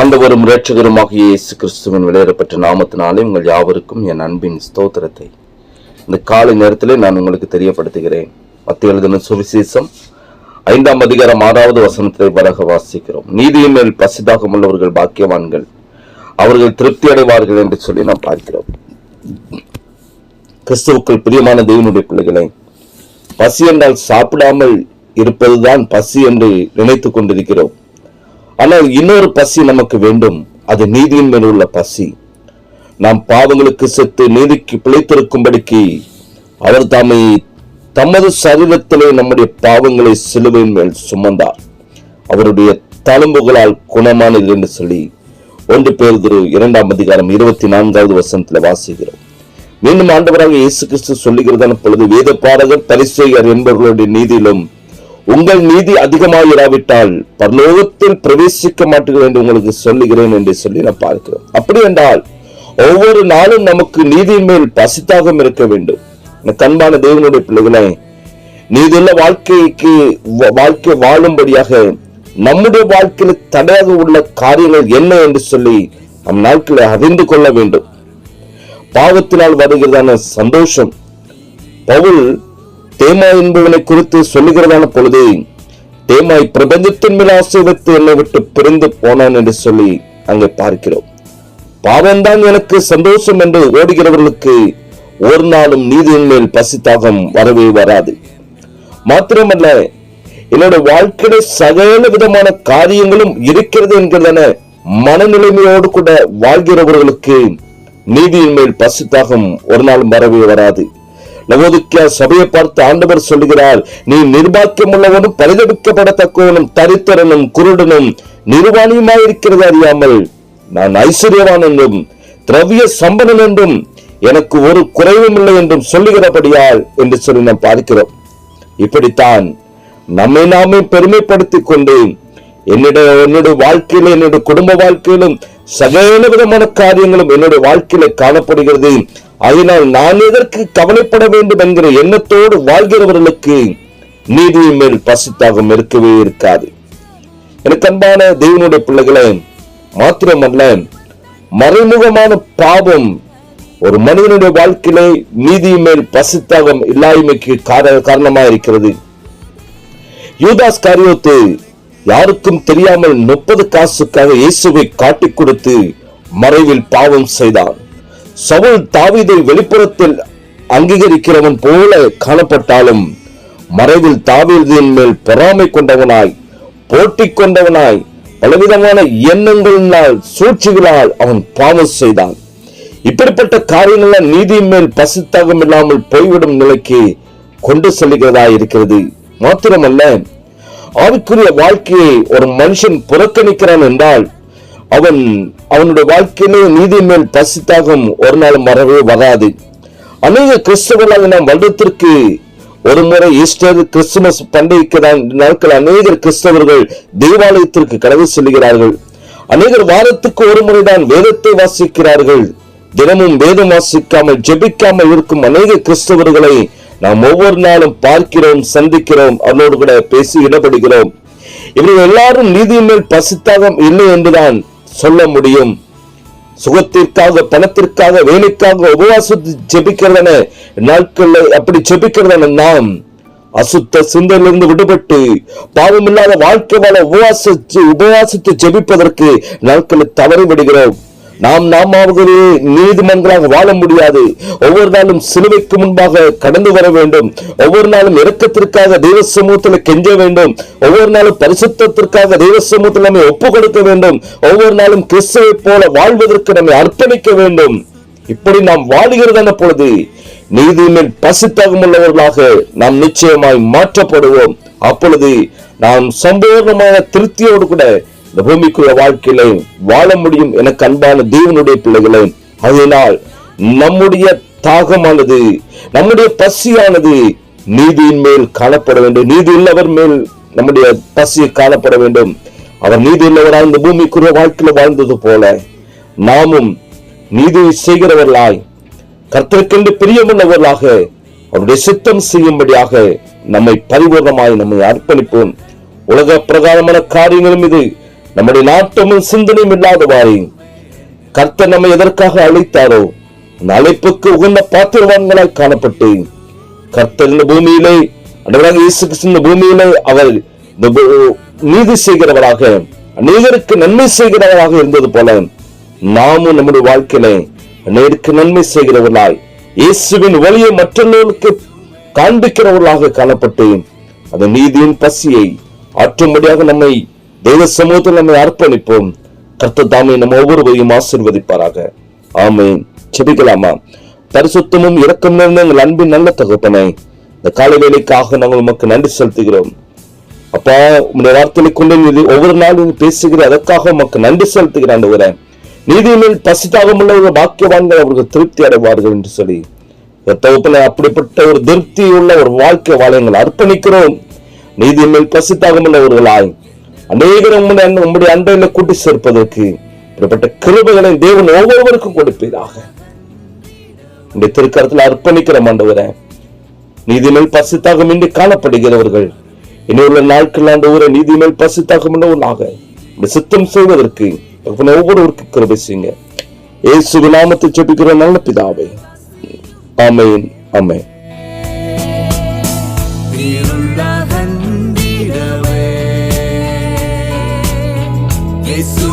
ஆண்டவரும் இரட்சகருமாகிய இயேசு கிறிஸ்துவின் வெளியேறப்பட்ட நாமத்தினாலே உங்கள் யாவருக்கும் என் அன்பின் ஸ்தோத்திரத்தை. இந்த காலை நேரத்திலே நான் உங்களுக்கு தெரியப்படுத்துகிறேன். மத்திய எழுதின சுவிசேஷம் ஐந்தாம் அதிகாரம் ஆறாவது வசனத்தை வரக வாசிக்கிறோம். நீதியின் மேல் பசிதாகம் உள்ளவர்கள் பாக்கியவான்கள் அவர்கள் திருப்தி அடைவார்கள் என்று சொல்லி நாம் பார்க்கிறோம். கிறிஸ்துவுக்குள் பிரியமான தெய்வனுடைய பிள்ளைகளை பசி என்றால் சாப்பிடாமல் இருப்பதுதான் பசி என்று நினைத்துக் கொண்டிருக்கிறோம். ஆனால் இன்னொரு பசி நமக்கு வேண்டும். அது நீதியின் மேல் உள்ள பசி. நாம் பாவங்களுக்கு செத்து நீதிக்கு பிழைத்திருக்கும்படிக்கு அவர் தாமை தமது சரீரத்திலே நம்முடைய பாவங்களை சிலுவையின் மேல் சுமந்தார். அவருடைய தழும்புகளால் குணமானது என்று சொல்லி ஒன்று பேர் இரண்டாம் அதிகாரம் இருபத்தி நான்காவது வசனத்தில் வாசிக்கிறோம். மீண்டும் ஆண்டவராக இயேசு கிறிஸ்து சொல்லுகிறதான பொழுது வேத பாடகர் பரிசெயர் என்பவர்களுடைய நீதியிலும் உங்கள் நீதி அதிகமாயிராவிட்டால் பரலோகத்தில் பிரவேசிக்க மாட்டீர்கள் என்று உங்களுக்கு சொல்லுகிறேன் என்று சொல்லி நான் பார்க்கிறோம். அப்படி என்றால் ஒவ்வொரு நாளும் நமக்கு நீதியின் மேல் பசித்தாகம் இருக்க வேண்டும். கண்பான தேவனுடைய பிள்ளைகளை நீதியுள்ள வாழ்க்கைக்கு வாழ்க்கை வாழும்படியாக நம்முடைய வாழ்க்கையில் தடையாக உள்ள காரியங்கள் என்ன என்று சொல்லி நம் நாட்களை அறிந்து கொள்ள வேண்டும். பாவத்தினால் வருகிறதான சந்தோஷம். பவுல் தேமாய் என்பவனை குறித்து சொல்லுகிறதான பொழுது தேமாய் பிரபஞ்சத்தின் மேல் ஆசீர்வத்து என்னை விட்டு பிரிந்து போனான் என்று சொல்லி அங்கே பார்க்கிறோம். பாவம்தான் எனக்கு சந்தோஷம் என்று ஓடுகிறவர்களுக்கு ஒரு நாளும் நீதியின் மேல் பசித்தாகம் வரவே வராது. மாத்திரமல்ல என்னோட வாழ்க்கையில சகல விதமான காரியங்களும் இருக்கிறது என்கிறதான மனநிலைமையோடு கூட வாழ்கிறவர்களுக்கு நீதியின் மேல் பசித்தாகம் ஒரு நாளும் வரவே வராது. லவோதிக்கியா சபையை பார்த்து ஆண்டவர் சொல்லுகிறார் நீ நிர்பாக்கியம் உள்ளவனும் பரிதவிக்கப்படத்தக்கவனும் தரித்திரனும் குருடனும் நிர்வாணியுமாயிருக்கிறது அறியாமல் நான் ஐஸ்வர்யவான் என்றும் திரவிய சம்பனன் என்றும் எனக்கு ஒரு குறைவும் இல்லை என்றும் சொல்லுகிறபடியால் என்று சொல்லி நாம் பார்க்கிறோம். இப்படித்தான் நம்மை நாமே பெருமைப்படுத்திக் கொண்டு என்னுடைய என்னுடைய வாழ்க்கையில என்னுடைய குடும்ப வாழ்க்கையிலும் சகல விதமான காரியங்களும் என்னுடைய வாழ்க்கையில காணப்படுகிறது. அதனால் நான் எதற்கு கவலைப்பட வேண்டும் என்கிற எண்ணத்தோடு வாழ்கிறவர்களுக்கு நீதியின் மேல் பசித்தாகம் இருக்கவே இருக்காது. எனக்கு அன்பான தெய்வனுடைய பிள்ளைகளை மாத்திரமல்ல மறைமுகமான பாவம் ஒரு மனிதனுடைய வாழ்க்கையிலே நீதியின் மேல் பசித்தாகம் இல்லாய்மைக்கு கார- காரணமா இருக்கிறது யூதாஸ் காரியோத்து யாருக்கும் தெரியாமல் முப்பது காசுக்காக இயேசுவை காட்டிக் கொடுத்து மறைவில் பாவம் செய்தான். சவுல் தாவீதை வெளிப்புறத்தில் அங்கீகரிக்கிறவன் போல காணப்பட்டாலும் மறைவில் தாவீதின் மேல் பொறாமை கொண்டவனாய் போட்டி கொண்டவனாய் பலவிதமான எண்ணங்களினால் சூழ்ச்சிகளால் அவன் பாவம் செய்தான். இப்படிப்பட்ட காரியங்கள் நீதியின் மேல் பசித்தாகம் இல்லாமல் போய்விடும் நிலைக்கு கொண்டு செல்கிறதா இருக்கிறது. மாத்திரமல்ல ஆவிக்குரிய வாழ்க்கையை ஒரு மனுஷன் புறக்கணிக்கிறான் என்றால் அவன் அவனுடைய வாழ்க்கையிலே நீதி மேல் பசித்தாகம். ஒரு நாள் வரவே வராது. அநேக கிறிஸ்தவர்களாக நாம் வருடத்திற்கு ஒரு முறை ஈஸ்டர் கிறிஸ்துமஸ் பண்டிகைக்கு தான் நாட்கள் அநேகர் கிறிஸ்தவர்கள் தேவாலயத்திற்கு கடந்து செல்கிறார்கள். அநேகர் வாரத்துக்கு ஒரு முறைதான் வேதத்தை வாசிக்கிறார்கள். தினமும் வேதம் வாசிக்காமல் ஜெபிக்காமல் இருக்கும் அநேக கிறிஸ்தவர்களை நாம் ஒவ்வொரு நாளும் பார்க்கிறோம் சந்திக்கிறோம் அவனோடு கூட பேசி இடப்படுகிறோம் இவர்கள் எல்லாரும் நீதியின் மேல் பசித்தாகம் இல்லை என்றுதான் சொல்ல முடியும். சுகத்திற்காக பணத்திற்காக வேலைக்காக உபவாசத்து ஜெபிக்கிறதன நாட்கள்ல அப்படி ஜெபிக்கிறதன நாம் அசுத்த சிந்தையிலிருந்து விடுபட்டு பாவமில்லாத வாழ்க்கை வாழ உபவாசித்து உபவாசித்து ஜெபிப்பதற்கு நாட்களில் தவறி விடுகிறோம். நாம் நாமாவது நீதிமன்றாக வாழ முடியாது. ஒவ்வொரு நாளும் சிலுவைக்கு முன்பாக கடந்து வர வேண்டும். ஒவ்வொரு நாளும் இறக்கத்திற்காக தெய்வ சமூகத்தில் கெஞ்ச வேண்டும். ஒவ்வொரு நாளும் பரிசுத்திற்காக தெய்வ சமூகத்தில் நம்மை ஒப்பு கொடுக்க வேண்டும். ஒவ்வொரு நாளும் கிறிஸ்துவை போல வாழ்வதற்கு நம்மை அர்ப்பணிக்க வேண்டும். இப்படி நாம் வாழுகிறதான பொழுது நீதியின் பசித்தாகம் உள்ளவர்களாக நாம் நிச்சயமாய் மாற்றப்படுவோம். அப்பொழுது நாம் சம்பூர்ணமான திருப்தியோடு கூட இந்த பூமிக்குள்ள வாழ்க்கையில வாழ முடியும் என கண்பான தேவனுடைய பிள்ளைகளே அதனால் நம்முடைய தாகமானது நம்முடைய பசியானது நீதியின் மேல் காணப்பட வேண்டும். நீதி உள்ளவர் மேல் நம்முடைய பசி காணப்பட வேண்டும். அவர் நீதி உள்ளவராய் இந்த பூமிக்குரிய வாழ்க்கையில வாழ்ந்தது போல நாமும் நீதி செய்கிறவர்களாய் கர்த்தருக்கென்று பிரியமுள்ளவர்களாக அவருடைய சித்தம் செய்யும்படியாக நம்மை பரிபூர்ணமாய் நம்மை அர்ப்பணிப்போம். உலக பிரகாரமான காரியங்களும் இது. நம்முடைய நாட்டமும் சிந்தனையும் இல்லாதவாறு கர்த்தர் நம்மை எதற்காக அழைத்தாரோ அந்த அழைப்புக்கு உகந்த பாத்திரவான்களாய் காணப்பட்டு கர்த்தர் இந்த பூமியிலே அன்றைவராக இயேசு கிறிஸ்து இந்த பூமியிலே அவர் நீதி செய்கிறவராக அநேகருக்கு நன்மை செய்கிறவராக இருந்தது போல நாமும் நம்முடைய வாழ்க்கையிலே அநேருக்கு நன்மை செய்கிறவர்களாய் இயேசுவின் வழியை மற்றவர்களுக்கு காண்பிக்கிறவர்களாக காணப்பட்டு அந்த நீதியின் பசியை ஆற்றும்படியாக நம்மை தெய்வ சமூகத்தில் நம்மை அர்ப்பணிப்போம். கர்த்த தாமே நம்ம ஒவ்வொருவரையும் ஆசீர்வதிப்பாராக. ஆமை செபிக்கலாமா பரிசுத்தமும் இரக்கம் நிறைந்த எங்கள் அன்பின் நல்ல தகப்பனை இந்த காலை வேலைக்காக நாங்கள் உமக்கு நன்றி செலுத்துகிறோம். அப்பா உங்களுடைய வார்த்தையை கொண்டு ஒவ்வொரு நாளும் பேசுகிற அதற்காக உமக்கு நன்றி செலுத்துகிறான் ஆண்டவரே. நீதியின் பசித்தாகம் உள்ள பாக்கியவான்கள் அவர்கள் திருப்தி அடைவார்கள் என்று சொல்லி இந்த அப்படிப்பட்ட ஒரு திருப்தி உள்ள ஒரு வாழ்க்கை வாழ எங்களை அர்ப்பணிக்கிறோம். நீதியின் மேல் பசித்தாகம் உள்ளவர்களாய் அநேகரும் உம்முடைய உம்முடைய அன்பையில கூட்டி சேர்ப்பதற்கு இப்படிப்பட்ட கிருபைகளை தேவன் ஒவ்வொருவருக்கும் கொடுப்பீராக. இந்த திருக்கரத்தில் அர்ப்பணிக்கிற மாண்டவரை நீதிமேல் பசித்தாக பசித்தாகம் இன்றி காணப்படுகிறவர்கள் இனி உள்ள நாட்கள் ஆண்டவரை ஊரை நீதிமேல் பசித்தாகம் உள்ளவர்களாக இந்த சித்தம் செய்வதற்கு ஒவ்வொருவருக்கு கிருபை செய்யுங்க. ஏசு நாமத்தை செபிக்கிற நல்ல பிதாவே. அமேன் அமேன் It's